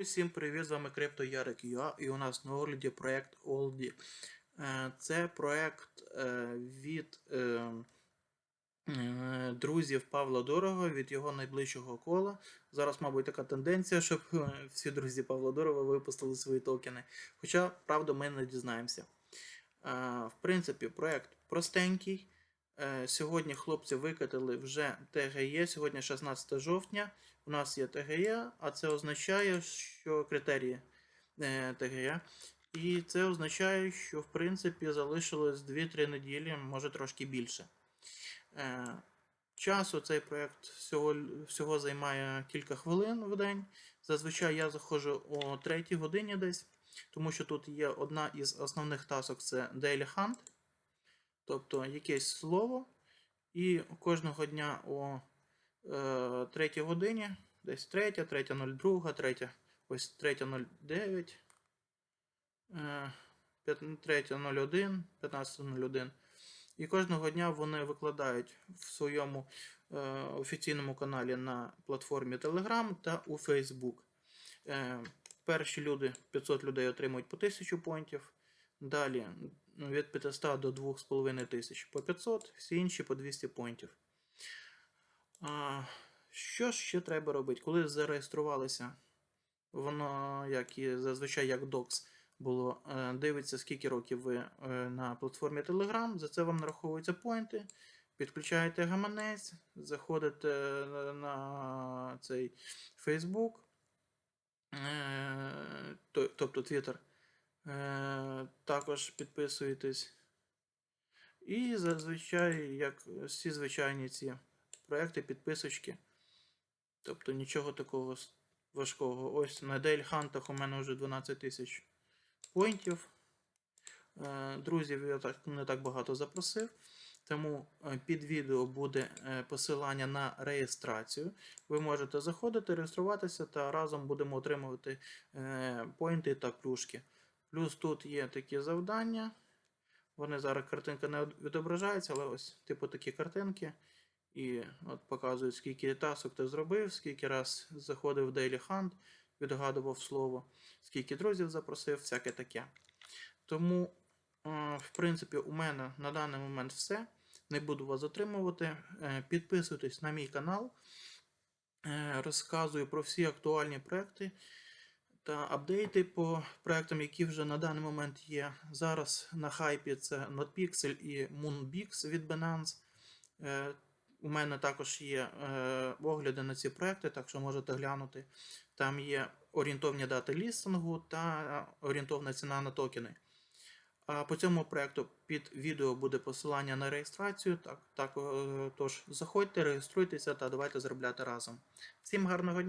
Всім привіт, з вами CryptoYarek.ua і у нас на огляді проект Олді. Е, Це проект е, від е, друзів Павла Дорого, від його найближчого кола. Зараз, мабуть, така тенденція, щоб всі друзі Павла Дорого випустили свої токени. Хоча, правда, ми не дізнаємося. В принципі, проект простенький. Е, Сьогодні хлопці викатили вже ТГЄ, сьогодні 16 жовтня. У нас є ТГЄ, а це означає, що критерії е, ТГЄ. І це означає, що в принципі залишилось 2-3 неділі, може трошки більше. Е, Часу цей проєкт всього, всього займає кілька хвилин в день. Зазвичай я заходжу о 3 годині десь, тому що тут є одна із основних тасок це Daily Hunt, тобто якесь слово. І кожного дня о е, 3 годині, десь 3, 3.02, 3, ось 3.09, е, 3.01, 15.01. І кожного дня вони викладають в своєму е, офіційному каналі на платформі Telegram та у Facebook. Е, перші люди, 500 людей отримують по 1000 поінтів. Далі ну, від 500 до 2500 по 500, всі інші по 200 поінтів. Що ж ще треба робити? Коли зареєструвалися, воно, як і зазвичай, як Docs було, е, дивиться, скільки років ви е, на платформі Telegram, за це вам нараховуються поінти. Підключаєте гаманець, заходите на цей Facebook, е, тобто Twitter. Е, Також підписуєтесь. І зазвичай, як всі звичайні ці проекти, підписочки. Тобто нічого такого важкого. Ось на Дейль Хантах у мене вже 12 тисяч поінтів. Е, Друзів я так не так багато запросив. Тому е, під відео буде посилання на реєстрацію. Ви можете заходити, реєструватися та разом будемо отримувати поінти та плюшки. Плюс тут є такі завдання. Вони зараз картинка не відображається, але ось типу такі картинки. І от показують, скільки тасок ти зробив, скільки раз заходив в Daily Hunt, відгадував слово, скільки друзів запросив, всяке таке. Тому, е, в принципі, у мене на даний момент все. Не буду вас затримувати. Е, Підписуйтесь на мій канал. Е, Розказую про всі актуальні проекти та апдейти по проектам, які вже на даний момент є. Зараз на хайпі це NotPixel і Moonbix від Binance. Е, У мене також є е, огляди на ці проекти, так що можете глянути. Там є орієнтовні дати лістингу та орієнтовна ціна на токени. А по цьому проекту під відео буде посилання на реєстрацію. Так, так, е, тож заходьте, реєструйтеся та давайте заробляти разом. Всім гарного дня!